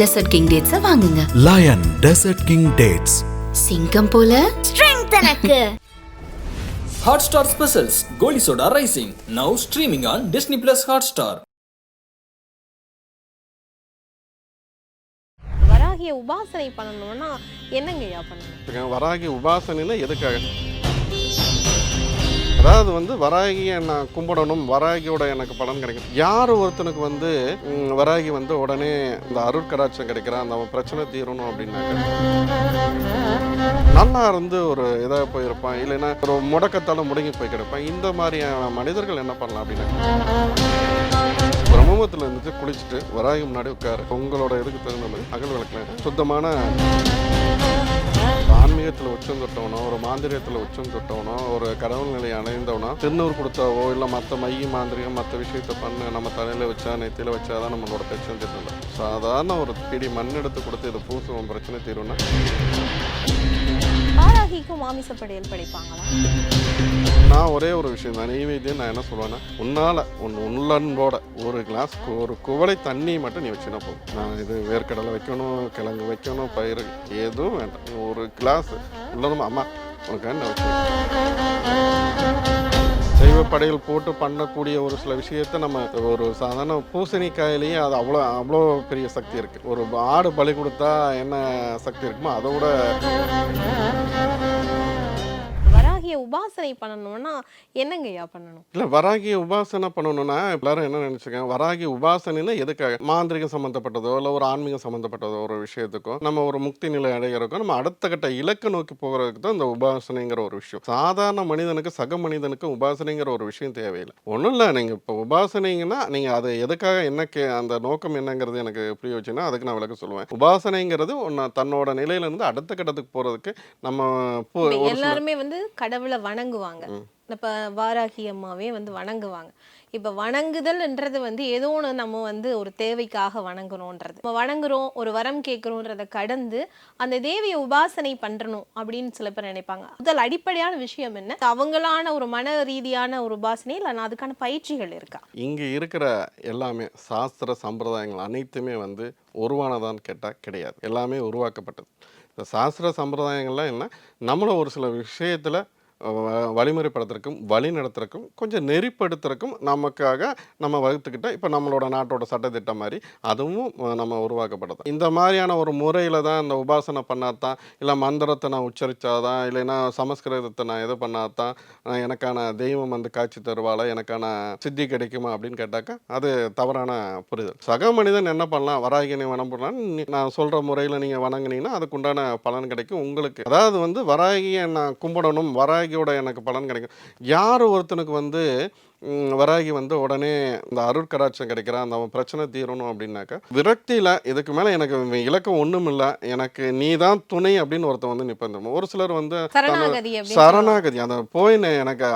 Dessert king டேட்ஸை வாங்குங்க. Lion desert king dates சிங்கம் போல. ஸ்ட்ரெங்த் எனக்கு. Hotstar Specials Goli Soda Rising. Now streaming on Disney Plus Hotstar. வராகிய உபாசனை பண்ணணும்னா என்னங்கய்யா பண்ணணும்? இருக்கேன். வராகி உபாசனைன்னா எதுக்காக? அதாவது வந்து வராகியை நான் கும்பிடணும் வராகியோட எனக்கு பலன் கிடைக்கும். யார் ஒருத்தனுக்கு வந்து வராகி வந்து உடனே இந்த அருட்கடாட்சம் கிடைக்கிறா அந்த அவன் பிரச்சனை தீரணும் அப்படின்னாக்க? நல்லா இருந்து ஒரு இதாக போயிருப்பான் இல்லைன்னா ஒரு முடக்கத்தால் முடங்கி போய் கிடப்பான். இந்த மாதிரியான மனிதர்கள் என்ன பண்ணலாம் அப்படின்னாக்க? பிரம்மத்தில் இருந்துட்டு குளிச்சுட்டு வராகி முன்னாடி உட்காரு. உங்களோட இதுக்கு தகுந்த மாதிரி அகல் விளக்கில் சுத்தமான ஆன்மீகத்தில் உச்சம் தொட்டவனோ ஒரு மாந்திரியத்தில் உச்சம் தொட்டவனோ ஒரு கடவுள் நிலையை அடைந்தவனோ திருநூறு கொடுத்தாவோ இல்லை மற்ற மைய மாந்திரிகம் மற்ற விஷயத்த பண்ணு நம்ம தலையில் வச்சா நெத்தியில் வச்சா தான் நம்மளோட பிரச்சனை தெரியல சாதாரண ஒரு பிடி மண் எடுத்து கொடுத்து இதை பூசுவோம் பிரச்சனை தீரும்னா? வாராகிக்கும் மாமிசப்படையல் படைப்பாங்களா? நான் ஒரே ஒரு விஷயம் தான். நெய்வேத்தியம் நான் என்ன சொல்லுவேன்னா உன்னால் உன் உள்ளன்போட ஒரு கிளாஸ் ஒரு குவளை தண்ணி மட்டும் நீ வச்சுனா போதும். நான் இது வேர்க்கடலை வைக்கணும் கிழங்கு வைக்கணும் பயிர் எதுவும் வேண்டாம். நீ ஒரு கிளாஸ் உள்ளதும் அம்மா உனக்கு என்ன சைவ படையல் போட்டு பண்ணக்கூடிய ஒரு சில விஷயத்த நம்ம ஒரு சாதாரண பூசணிக்காயிலேயே அது அவ்வளோ அவ்வளோ பெரிய சக்தி இருக்குது ஒரு ஆடு பலி கொடுத்தா என்ன சக்தி இருக்குமோ அதை விட உபாசனை பண்ணணும்னா என்னங்கய்யா பண்ணணும்? இல்ல வராகி உபாசனை பண்ணணும்னா எல்லாரும் என்ன நினைச்சுக்கேன் வராகி உபாசனைன்னா எதுக்காக? மாந்திரிகம் சம்மந்தப்பட்டதோ இல்லை ஒரு ஆன்மீகம் சம்மந்தப்பட்டதோ ஒரு விஷயத்துக்கோ நம்ம ஒரு முக்தி நிலை அடைகிறதுக்கோ நம்ம அடுத்த கட்ட இலக்கு நோக்கி போகிறதுக்கு தான் இந்த உபாசனைங்கிற ஒரு விஷயம். சாதாரண மனிதனுக்கு சக மனிதனுக்கு உபாசனைங்கிற ஒரு விஷயம் தேவையில்லை. ஒன்றும் இல்லை நீங்கள் இப்போ உபாசனைங்கன்னா நீங்கள் அது எதுக்காக என்ன கே அந்த நோக்கம் என்னங்கிறது எனக்கு புரிய வச்சுன்னா அதுக்கு நான் விளக்க சொல்லுவேன். உபாசனைங்கிறது ஒன்று தன்னோட நிலையிலேருந்து அடுத்த கட்டத்துக்கு போகிறதுக்கு நம்ம எல்லாருமே வந்து கடவுளை வணங்குவாங்க. இப்ப வாராகி அம்மாவே வந்து வணங்குவாங்க. இப்ப வணங்குதல்ன்றது வந்து ஏதோ ஒன்று நம்ம வந்து ஒரு தேவைக்காக வணங்குறோன்றது. நம்ம வணங்குறோம் ஒரு வரம் கேட்குறோன்றத கடந்து அந்த தேவியை உபாசனை பண்றணும் அப்படின்னு சில பேர் நினைப்பாங்க. முதல் அடிப்படையான விஷயம் என்ன? அவங்களான ஒரு மன ரீதியான ஒரு உபாசனை இல்லை அதுக்கான பயிற்சிகள் இருக்கா? இங்கே இருக்கிற எல்லாமே சாஸ்திர சம்பிரதாயங்கள் அனைத்துமே வந்து உருவானதான்னு கேட்டால் கிடையாது. எல்லாமே உருவாக்கப்பட்டது. இந்த சாஸ்திர சம்பிரதாயங்கள்லாம் என்ன? நம்மளை ஒரு சில விஷயத்தில் வழிமுறைப்படுத்துறதுக்கும் வழி நடத்துறக்கும் கொஞ்சம் நெறிப்படுத்துறக்கும் நமக்காக நம்ம வகுத்துக்கிட்ட இப்போ நம்மளோட நாட்டோட சட்டத்திட்டம் மாதிரி அதுவும் நம்ம உருவாக்கப்படுது இந்த மாதிரியான ஒரு முறையில் தான் இந்த உபாசனை பண்ணாதான் இல்லை மந்திரத்தை நான் உச்சரித்தாதான் இல்லைன்னா சமஸ்கிருதத்தை நான் இது பண்ணாதான் எனக்கான தெய்வம் வந்து காட்சி தருவாளா எனக்கான சித்தி கிடைக்குமா அப்படின்னு கேட்டாக்கா அது தவறான புரிதல். சக மனிதன் என்ன பண்ணலாம் வராகினை வனம் பண்ணலாம் நான் சொல்கிற முறையில் நீங்கள் வணங்குனீங்கன்னா அதுக்குண்டான பலன் கிடைக்கும் உங்களுக்கு. அதாவது வந்து வராகியை நான் கும்பிடணும் வராகியோட எனக்கு பலன் கிடைக்கும். யார் ஒருத்தனுக்கு வந்து வராகி வந்து உடனே இந்த அருட்கடாட்சம் கிடைக்கிறா அந்த அவன் பிரச்சனை தீரணும் அப்படின்னாக்கா விரக்தியில் இதுக்கு மேலே எனக்கு இலக்கம் ஒன்றும் இல்லை எனக்கு நீ தான் துணை அப்படின்னு ஒருத்தன் வந்து நிற்பந்த ஒரு சிலர் வந்து சரணாகதி அந்த போய் எனக்கு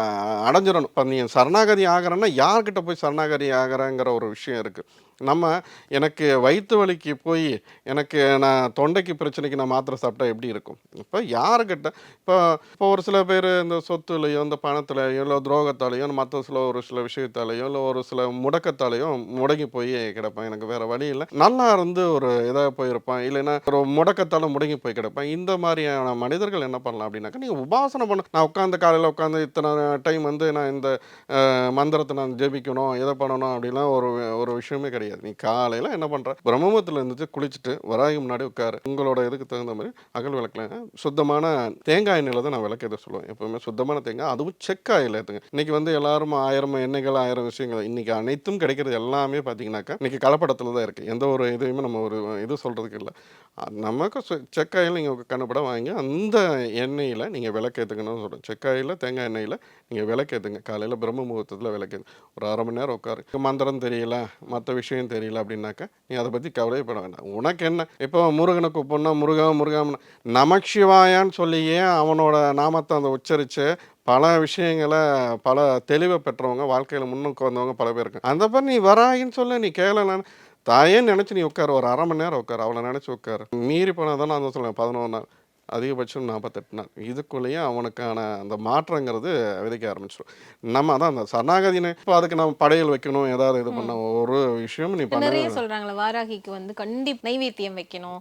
அடைஞ்சிடணும். இப்போ நீ சரணாகதி ஆகிறன்னா யார்கிட்ட போய் சரணாகதி ஆகிறங்கிற ஒரு விஷயம் இருக்குது நம்ம எனக்கு வயிற்று வலிக்கு போய் எனக்கு நான் தொண்டைக்கு பிரச்சனைக்கு நான் மாத்திரை சாப்பிட்டா எப்படி இருக்கும்? இப்போ யாருக்கிட்ட இப்போ இப்போ ஒரு சில பேர் இந்த சொத்துலையோ இந்த பணத்துலையோ இல்லை துரோகத்தாலேயோ மற்ற சில ஒரு சில விஷயத்தாலேயோ இல்லை ஒரு சில முடக்கத்தாலேயோ முடங்கி போய் கிடப்பேன். எனக்கு வேறு வழி இல்லை. நல்லா இருந்து ஒரு இதாக போயிருப்பான். இல்லைன்னா ஒரு முடக்கத்தால் முடங்கி போய் கிடப்பேன். இந்த மாதிரியான மனிதர்கள் என்ன பண்ணலாம் அப்படின்னாக்கா நீங்கள் உபாசனை பண்ண நான் உட்காந்து காலையில் உட்காந்து இத்தனை டைம் வந்து நான் இந்த மந்திரத்தை நான் ஜெபிக்கணும் எதை பண்ணணும் அப்படிலாம் ஒரு ஒரு விஷயமே கிடையாது. நீ காலையில் என்ன பண்ணுற பிரம்மத்தில் இருந்துச்சு குளிச்சுட்டு வராகி முன்னாடி உட்காரு. உங்களோட இதுக்கு தகுந்த மாதிரி அகல் விளக்கில் சுத்தமான தேங்காய் எண்ணெயில் தான் நான் விளக்கு எதை சொல்லுவேன். எப்பவுமே சுத்தமான தேங்காய் அதுவும் செக்காயில் ஏற்றுங்க இன்னைக்கு வந்து எல்லாரும் ஆயிரம் எண்ணெய்கள் ஆயிரம் விஷயங்கள் இன்னைக்கு அனைத்தும் கிடைக்கிறது எல்லாமே பார்த்தீங்கன்னாக்கா இன்னைக்கு கலப்படத்தில் தான் இருக்குது எந்த ஒரு இதுவுமே நம்ம ஒரு இது சொல்கிறதுக்கு இல்லை. நமக்கு சொ செக்காயில் நீங்கள் கண்ணுப்பட வாங்கி அந்த எண்ணெயில் நீங்கள் விளக்கேற்றுக்கணும்னு சொல்கிறேன் செக்காயில் தேங்காய் எண்ணெயில் நீங்கள் விளக்கேற்றுங்க காலையில் பிரம்ம முகூர்த்தத்தில் விளக்கேது ஒரு அரை மணி நேரம் உட்காரு. மந்திரம் தெரியல மற்ற விஷயம் தெரியல அப்படின்னாக்கா நீ அதை பற்றி கவலைப்பட வேண்டாம். உனக்கு என்ன? இப்போ முருகனை கூப்பிடணும் முருகா முருகா நமச்சிவாயான்னு சொல்லியே அவனோட நாமத்தை அந்த உச்சரித்து பல விஷயங்களை பல தெளிவை பெற்றவங்க வாழ்க்கையில் முன்னுக்கு வந்தவங்க பல பேர் இருக்காங்க. அந்த மாதிரி நீ வராயின்னு சொல்ல நீ கேளலான்னு தாயே நினச்சி நீ உட்காரு ஒரு அரை மணி நேரம் உட்காரு அவளை நினச்சி உட்காரு. மீறி போனால் தான் நான் சொல்லுவேன் பதினொன்று நாள். அதிகபட்சம் நாற்பத்தெட்டு நாள். இதுக்குள்ளேயே அவனுக்கான அந்த மாற்றங்கிறது விதைக்க ஆரம்பிச்சிடும் நம்ம அதான் அந்த சரணாகதினு இப்போ அதுக்கு நம்ம படையல் வைக்கணும் ஏதாவது இது பண்ண ஒரு விஷயம் நீ நிறைய சொல்றாங்களே வாராகிக்கு வந்து கண்டிப்பா நைவேத்தியம் வைக்கணும்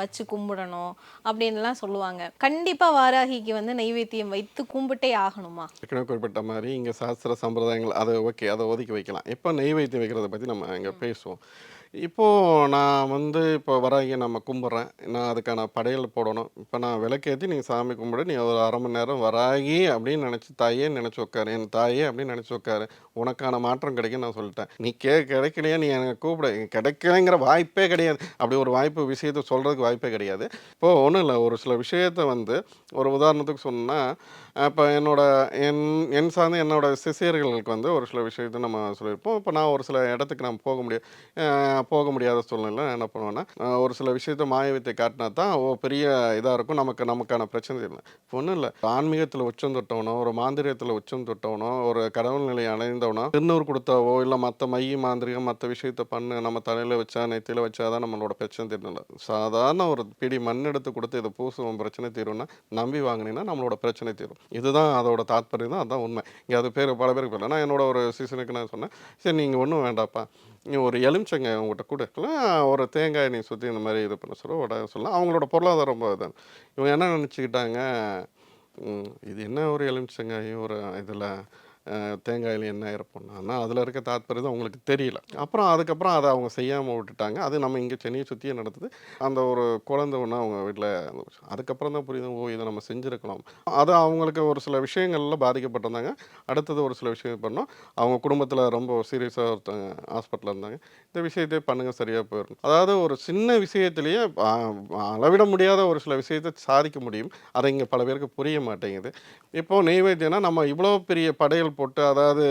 வச்சு கும்பிடணும் அப்படின்லாம் சொல்லுவாங்க. கண்டிப்பா வாராகிக்கு வந்து நைவேத்தியம் வைத்து கும்பிட்டே ஆகணுமா? ஏற்கனவே குறிப்பிட்ட மாதிரி இங்கே சாஸ்திர சம்பிரதாயங்கள் அதை ஓகே அதை ஒதுக்கி வைக்கலாம். இப்போ நெய்வேத்தியம் வைக்கிறத பற்றி நம்ம இங்கே பேசுவோம். இப்போது நான் வந்து இப்போ வராங்க நம்ம கும்பிட்றேன். நான் அதுக்கான படையல் போடணும். இப்போ நான் விளக்கேற்றி நீங்கள் சாமி கும்பிடு நீ ஒரு அரை மணி நேரம் வராகி அப்படின்னு நினச்சி தாயே நினச்சி உட்காரு. என் தாயே அப்படின்னு நினச்சி உட்காரு. உனக்கான மாற்றம் கிடைக்கும் நான் சொல்லிட்டேன். நீ கே கிடைக்கலையா? நீ எனக்கு கூப்பிடு. கிடைக்கலைங்கிற வாய்ப்பே கிடையாது. அப்படி ஒரு வாய்ப்பு விஷயத்தை சொல்கிறதுக்கு வாய்ப்பே கிடையாது. இப்போது ஒன்றும் இல்லை. ஒரு சில விஷயத்தை வந்து ஒரு உதாரணத்துக்கு சொன்னால் இப்போ என்னோட என் என் சார்ந்த என்னோட சிசியர்களுக்கு வந்து ஒரு சில விஷயத்தை நம்ம சொல்லியிருப்போம். இப்போ நான் ஒரு சில இடத்துக்கு நான் போக முடியாது நான் போக முடியாத சூழ்நிலை என்ன பண்ணுவேன்னா ஒரு சில விஷயத்த மாயவித்தை காட்டினா தான் ஓ பெரிய இதாக இருக்கும். நமக்கு நமக்கான பிரச்சனை இல்லை ஒன்றும் இல்லை. ஆன்மீகத்தில் உச்சம் தொட்டவனோ ஒரு மாந்திரியத்தில் உச்சம் தொட்டவனோ ஒரு கடவுள் நிலையை அடைந்தவனோ திருநூறு கொடுத்தாவோ இல்லை மற்ற மைய மாந்திரிகம் மற்ற விஷயத்த பண்ணு நம்ம தலையில் வச்சா நெத்தியில் வச்சா தான் நம்மளோட பிரச்சனை தீரல சாதாரண ஒரு பிடி மண் எடுத்து கொடுத்து இதை பூசுவோம் பிரச்சனை தீரும்னா நம்பி வாங்கினீங்கன்னா நம்மளோட பிரச்சனை தீரும். இதுதான் அதோட தாத்பரியம் தான் அதுதான் உண்மை. இங்கே அது பேர் பல பேருக்கு தெரியல. நான் என்னோட ஒரு சீசனுக்கு நான் சொன்னேன் சரி நீங்கள் ஒன்றும் வேண்டாப்பா நீ ஒரு எலுமிச்சங்க உங்கள்கிட்ட கூட ஒரு தேங்காய் நீ சுற்றி இந்த மாதிரி இது பண்ண சொல்ல உடனே சொல்லலாம். அவங்களோட பொருளாதாரம் ரொம்ப இதான் இவங்க என்ன நினச்சிக்கிட்டாங்க? இது என்ன ஒரு எலுமிச்சங்காயும் ஒரு இதில் தேங்காயில் என்ன இருப்போம்னா அதில் இருக்க தாத்பரியம் அவங்களுக்கு தெரியல. அப்புறம் அதுக்கப்புறம் அதை அவங்க செய்யாமல் விட்டுட்டாங்க. அது நம்ம இங்கே சென்னையை சுற்றியே நடந்தது. அந்த ஒரு குழந்தை ஒன்று அவங்க வீட்டில் அதுக்கப்புறம் தான் புரியுது ஓ இதை நம்ம செஞ்சுருக்கலாம் அது அவங்களுக்கு ஒரு சில விஷயங்கள்ல பாதிக்கப்பட்டிருந்தாங்க. அடுத்தது ஒரு சில விஷயம் பண்ணோம். அவங்க குடும்பத்தில் ரொம்ப சீரியஸாக ஒருத்தவங்க ஹாஸ்பிட்டலில் இருந்தாங்க. இந்த விஷயத்தை பண்ணுங்க சரியாக போயிடும் அதாவது ஒரு சின்ன விஷயத்திலேயே அளவிட முடியாத ஒரு சில விஷயத்தை சாதிக்க முடியும். அதை இங்கே பல பேருக்கு புரிய மாட்டேங்குது. இப்போது நெய்வேத்தியம்னா நம்ம இவ்வளோ பெரிய படையல் போட்டு அதாவது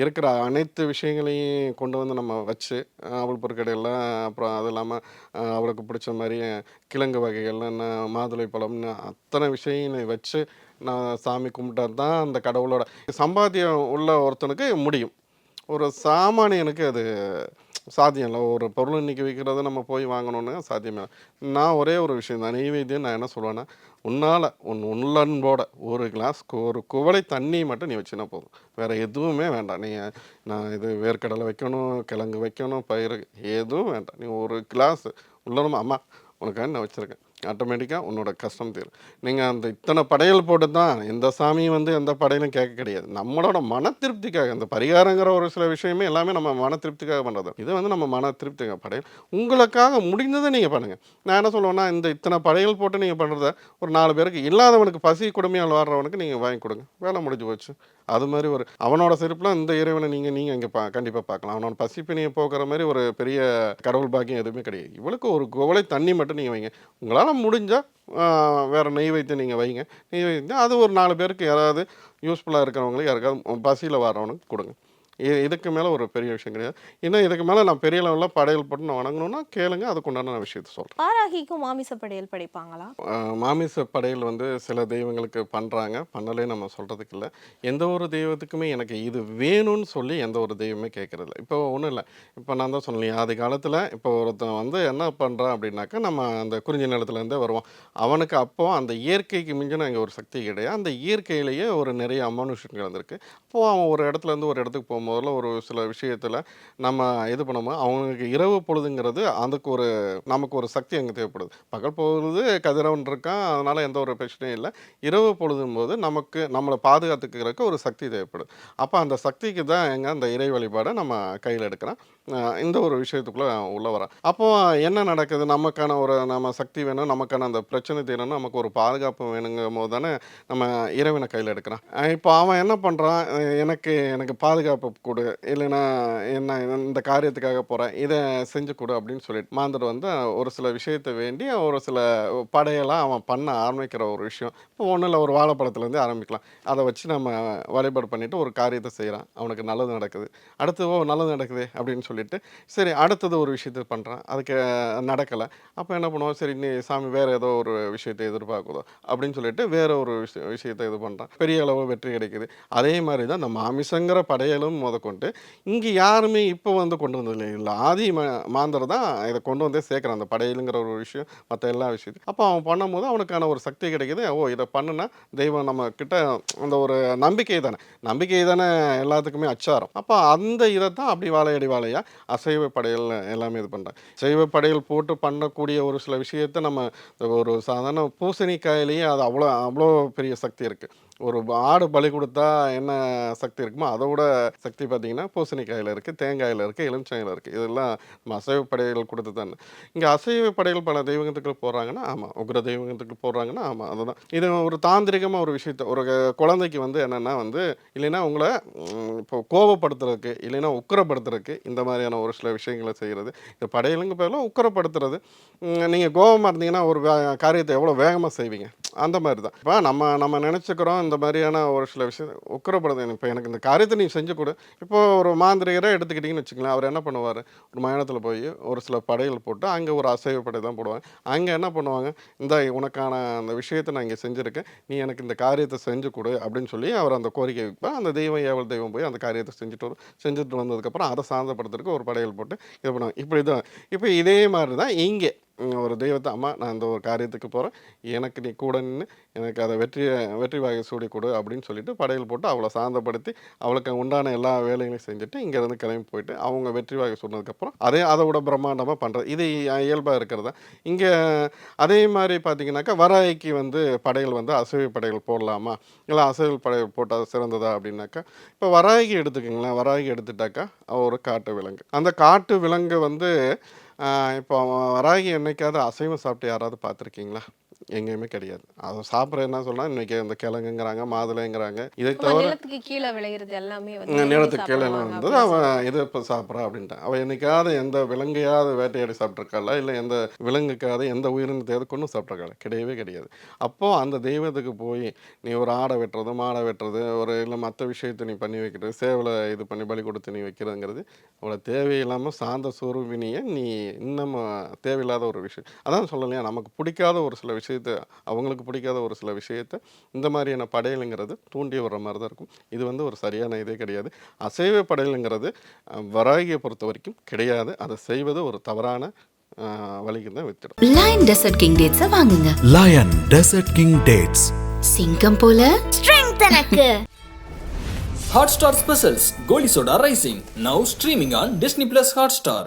இருக்கிற அனைத்து விஷயங்களையும் கொண்டு வந்து நம்ம வச்சு அவள் பொருட்கடையெல்லாம் அப்புறம் அது இல்லாமல் அவளுக்கு பிடிச்ச மாதிரி கிழங்கு வகைகள் என்ன மாதுளை பழம்னு அத்தனை விஷயங்களை வச்சு நான் சாமி கும்பிட்டா தான் அந்த கடவுளோட சம்பாத்தியம் உள்ள ஒருத்தனுக்கு முடியும். ஒரு சாமானியனுக்கு அது சாத்தியம் இல்லை. ஒரு பொருள் இன்னைக்கு விற்கிறத நம்ம போய் வாங்கணுன்னு சாத்தியமே இல்லை. நான் ஒரே ஒரு விஷயம் தான் நெய்வேத்தியம் நான் என்ன சொல்லுவேன்னா உன்னால் உன் உள்ளன்போட ஒரு கிளாஸ் ஒரு குவளை தண்ணி மட்டும் நீ வச்சுனா போதும். வேறு எதுவுமே வேண்டாம். நீ நான் இது வேர்க்கடலை வைக்கணும் கிழங்கு வைக்கணும் பயிறு எதுவும் வேண்டாம். நீ ஒரு கிளாஸ் உள்ளனமா அம்மா உனக்காக நான் வச்சுருக்கேன். ஆட்டோமேட்டிக்காக உன்னோட கஷ்டம் தீரும். நீங்கள் அந்த இத்தனை படையல் போட்டு தான் எந்த சாமியும் வந்து எந்த படையிலும் கேட்க கிடையாது. நம்மளோட மன திருப்திக்காக அந்த பரிகாரங்கிற ஒரு சில விஷயமே எல்லாமே நம்ம மன திருப்திக்காக பண்ணுறது இது வந்து நம்ம மன திருப்திக்காக படையல். உங்களுக்காக முடிந்ததை நீங்கள் பண்ணுங்கள் நான் என்ன சொல்லுவேன்னா இந்த இத்தனை படையல் போட்டு நீங்கள் பண்ணுறத ஒரு நாலு பேருக்கு இல்லாதவனுக்கு பசி கொடுமையால் வாழ்றவனுக்கு நீங்கள் வாங்கி கொடுங்க. வேலை முடிஞ்சு போச்சு. அது மாதிரி ஒரு அவனோட செருப்பில் இந்த இறைவனை நீங்கள் நீங்கள் இங்கே பா கண்டிப்பாக பார்க்கலாம். அவனோட பசிப்பினியை போக்குற மாதிரி ஒரு பெரிய கடவுள் பாக்கியம் எதுவுமே கிடையாது. இவளுக்கு ஒரு குவளை தண்ணி மட்டும் நீங்கள் வைங்க. உங்களால் முடிஞ்சால் வேறு நெய் வைத்து நீங்கள் வைங்க. நெய் வைத்து அது ஒரு நாலு பேருக்கு யாராவது யூஸ்ஃபுல்லாக இருக்கிறவங்களுக்கு யாருக்காவது பசியில் வரவனுக்கு கொடுங்க. இதுக்கு மேலே ஒரு பெரிய விஷயம் கிடையாது. இன்னும் இதுக்கு மேலே நான் பெரிய லெவலில் படையல் போட்டு நான் வணங்கணும்னா கேளுங்க அதுக்குண்டான நான் விஷயத்த சொல்கிறேன் வாராகிக்கும் மாமிச படையல் படைப்பாங்களா? மாமிச படையல் வந்து சில தெய்வங்களுக்கு பண்ணுறாங்க பண்ணலே நம்ம சொல்கிறதுக்கு இல்லை. எந்த ஒரு தெய்வத்துக்குமே எனக்கு இது வேணும்னு சொல்லி எந்த ஒரு தெய்வமே கேட்குறதில்ல இப்போ ஒன்றும் இல்லை. இப்போ நான் தான் சொன்னேன் ஆதி காலத்தில் இப்போ ஒருத்தன் வந்து என்ன பண்ணுறான் அப்படின்னாக்கா நம்ம அந்த குறிஞ்சி நிலத்துலேருந்தே வருவான். அவனுக்கு அப்போ அந்த இயற்கைக்கு மிஞ்சின அங்கே ஒரு சக்தி கிடையாது. அந்த இயற்கையிலேயே ஒரு நிறைய அமானுஷங்கள் வந்திருக்கு. அப்போது அவன் ஒரு இடத்துல இருந்து ஒரு இடத்துக்கு முதல்ல ஒரு சில விஷயத்தில் நம்ம இது பண்ணோமோ அவங்களுக்கு இரவு பொழுதுங்கிறது அதுக்கு ஒரு நமக்கு ஒரு சக்தி அங்கே தேவைப்படுது. பகல் பொழுது கதிரவன் இருக்கான் அதனால் எந்த ஒரு பிரச்சனையும் இல்லை. இரவு பொழுதும் போது நமக்கு நம்மளை பாதுகாத்துக்கிறதுக்கு ஒரு சக்தி தேவைப்படுது. அப்போ அந்த சக்திக்கு தான் எங்கே அந்த இறை வழிபாடை நம்ம கையில் எடுக்கிறோம். இந்த ஒரு விஷயத்துக்குள்ளே உள்ள வரேன் அப்போது என்ன நடக்குது? நமக்கான ஒரு நம்ம சக்தி வேணும் நமக்கான அந்த பிரச்சனை தீரணும் நமக்கு ஒரு பாதுகாப்பு வேணுங்கும் போது தானே நம்ம இறைவனை கையில் எடுக்கிறான் இப்போ அவன் என்ன பண்ணுறான் எனக்கு எனக்கு பாதுகாப்பு கொடு இல்லைன்னா என்ன இந்த காரியத்துக்காக போகிறேன் இதை செஞ்சு கொடு அப்படின்னு சொல்லிட்டு மாந்தர் வந்து ஒரு சில விஷயத்தை வேண்டி ஒரு சில படையெல்லாம் அவன் பண்ண ஆரம்பிக்கிற ஒரு விஷயம். இப்போ ஒன்றும் இல்லை ஒரு வாழைப்பழத்துலேருந்து ஆரம்பிக்கலாம். அதை வச்சு நம்ம வழிபாடு பண்ணிவிட்டு ஒரு காரியத்தை செய்கிறான் அவனுக்கு நல்லது நடக்குது. அடுத்து ஓ நல்லது நடக்குது அப்படின்னு சொல்லிட்டு சரி அடுத்தது ஒரு விஷயத்தை பண்ணுறான் அதுக்கு நடக்கலை. அப்போ என்ன பண்ணுவோம் சரி நீ சாமி வேறு ஏதோ ஒரு விஷயத்தை எதிர்பார்க்குதோ அப்படின்னு சொல்லிட்டு வேற ஒரு விஷய விஷயத்தை இது பண்ணுறான் பெரிய அளவு வெற்றி கிடைக்குது. அதே மாதிரி தான் நம்ம மாமிசங்கிற படையலும் முதற்கொண்டு இங்கே யாருமே இப்போ வந்து கொண்டு வந்தது இல்லை ஆதி மாந்தர் தான் இதை கொண்டு வந்தே சேர்க்குறான். அந்த படையலுங்கிற ஒரு விஷயம் மற்ற எல்லா விஷயத்தையும். அப்போ அவன் பண்ணும்போது அவனுக்கான ஒரு சக்தி கிடைக்குது. ஓ இதை பண்ணுனா தெய்வம் நம்ம கிட்ட அந்த ஒரு நம்பிக்கை தானே. நம்பிக்கை தானே எல்லாத்துக்குமே அச்சாரம். அப்போ அந்த இதை தான் அப்படி வாழையடி வாழையாக அசைவ படையல் எல்லாமே இது பண்ணுறாங்க சைவ படையல் போட்டு பண்ணக்கூடிய ஒரு சில விஷயத்தை நம்ம ஒரு சாதாரண பூசணிக்காயிலேயே அது அவ்வளோ அவ்வளோ பெரிய சக்தி இருக்குது ஒரு ஆடு பலி கொடுத்தா என்ன சக்தி இருக்குமோ அதை விட சக்தி பார்த்தீங்கன்னா பூசணிக்காயில் இருக்குது தேங்காயில் இருக்குது எலுமிச்சாயில் இருக்குது இதெல்லாம் நம்ம அசைவ படையல் கொடுத்து தானே. இங்கே அசைவ படையல் பல தெய்வத்துக்கு போடுறாங்கன்னா ஆமாம் உக்ர தெய்வத்துக்கு போடுறாங்கன்னா ஆமாம் அதுதான். இது ஒரு தாந்திரிகமாக ஒரு விஷயத்த ஒரு குழந்தைக்கு வந்து என்னென்னா வந்து இல்லைன்னா உங்களை இப்போ கோபப்படுத்துறதுக்கு இல்லைன்னா உக்கரப்படுத்துறதுக்கு இந்த மாதிரியான ஒரு சில விஷயங்களை செய்கிறது இந்த படையலுங்க பேரில் உக்கரப்படுத்துறது. நீங்கள் கோபமாக இருந்தீங்கன்னா ஒரு வே- காரியத்தை எவ்வளோ வேகமாக செய்வீங்க? அந்த மாதிரி தான் இப்போ நம்ம நம்ம நினச்சிக்கிறோம் இந்த மாதிரியான ஒரு சில விஷயம் உக்கரப்படுது இப்போ எனக்கு இந்த காரியத்தை நீ செஞ்சு கொடு இப்போ ஒரு மாந்திரிகரை எடுத்துக்கிட்டிங்கன்னு வச்சுக்கலாம் அவர் என்ன பண்ணுவார்? ஒரு மயானத்தில் போய் ஒரு சில படைகள் போட்டு அங்கே ஒரு அசைவ படை தான் போடுவாங்க. அங்கே என்ன பண்ணுவாங்க? இந்த உனக்கான அந்த விஷயத்தை நான் இங்கே செஞ்சுருக்கேன். நீ எனக்கு இந்த காரியத்தை செஞ்சு கொடு அப்படின்னு சொல்லி அவர் அந்த கோரிக்கை வைப்பேன் அந்த தெய்வம் ஏவல் தெய்வம் போய் அந்த காரியத்தை செஞ்சுட்டு வரும் செஞ்சுட்டு வந்ததுக்கப்புறம் அதை சாந்தப்படுத்துறதுக்கு ஒரு படையல் போட்டு இது பண்ணுவாங்க. இப்படி தான் இப்போ இதே மாதிரி தான் இங்கே. ஒரு தெய்வத்தை அம்மா நான் இந்த ஒரு காரியத்துக்கு போகிறேன் எனக்கு நீ கூட நின்று எனக்கு அதை வெற்றி வெற்றி வாகை சூடி கொடு அப்படின்னு சொல்லிட்டு படையல் போட்டு அவளை சாந்தப்படுத்தி அவளுக்கு உண்டான எல்லா வேலைகளையும் செஞ்சுட்டு இங்கேருந்து கிளம்பி போயிட்டு அவங்க வெற்றி வாகை சொன்னதுக்கப்புறம் அதே அதை விட பிரம்மாண்டமாக பண்ணுறது இது இயல்பாக இருக்கிறதா? இங்கே அதே மாதிரி பார்த்தீங்கன்னாக்கா வராய்க்கு வந்து படையல் வந்து அசைவ படையல் போடலாமா? இல்லை அசைவ படையல் போட்டால் சிறந்ததா அப்படின்னாக்கா இப்போ வராகி எடுத்துக்கோங்களேன். வராகி எடுத்துட்டாக்கா ஒரு காட்டு விலங்கு. அந்த காட்டு விலங்கு வந்து இப்போ வராகி என்னைக்காவது அசைவம் சாப்பிட்டு யாராவது பார்த்துருக்கீங்களா? எங்கேயுமே கிடையாது. அதை சாப்பிட்ற என்ன சொன்னா இன்னைக்கு இந்த கிழங்குங்கிறாங்க மாதுளைங்கிறாங்க. இதை தவிர நிலத்துக்கு கீழே விளையிறது எல்லாமே வந்து நிலத்துக்கு கீழே அப்படின்னு அவன் இதை இப்போ சாப்பிட்றா அப்படின்ட்டான். அவன் என்னைக்காவது எந்த விலங்கையாவது வேட்டையாடி சாப்பிட்ருக்காளா இல்லை எந்த விலங்குக்காவது எந்த உயிரினத்தையாவது கொண்டு சாப்பிட்ருக்காளா? கிடையவே கிடையாது. அப்போது அந்த தெய்வத்துக்கு போய் நீ ஒரு ஆடை வெட்டுறது மாடை வெட்டுறது ஒரு இல்லை மற்ற விஷயத்தை நீ பண்ணி வைக்கிறது சேவலை இது பண்ணி பலி கொடுத்து நீ வைக்கிறதுங்கிறது அவ்வளோ தேவையில்லாமல் சாந்த சொரூபினியை நீ இன்னும் தேவையில்லாத ஒரு விஷயம். அதான் சொல்லலையா நமக்கு பிடிக்காத ஒரு சில விஷயத்த அவங்களுக்கு பிடிக்காத ஒரு சில விஷயத்த இந்த மாதிரியான படையலுங்கிறது தூண்டி வர்ற மாதிரி தான் இருக்கும். இது வந்து ஒரு சரியான இதே கிடையாது. அசைவ படையலுங்கிறது வராகியை பொறுத்த வரைக்கும் கிடையாது. அதை செய்வது ஒரு தவறான வழிக்கு தான் வித்துடும். லயன் டெசர்ட் கிங் டேட்ஸ வாங்குங்க. Lion Desert King Dates. சிங்கம் போல Hotstar Specials Goli Soda Rising. Now streaming on Disney Plus Hotstar.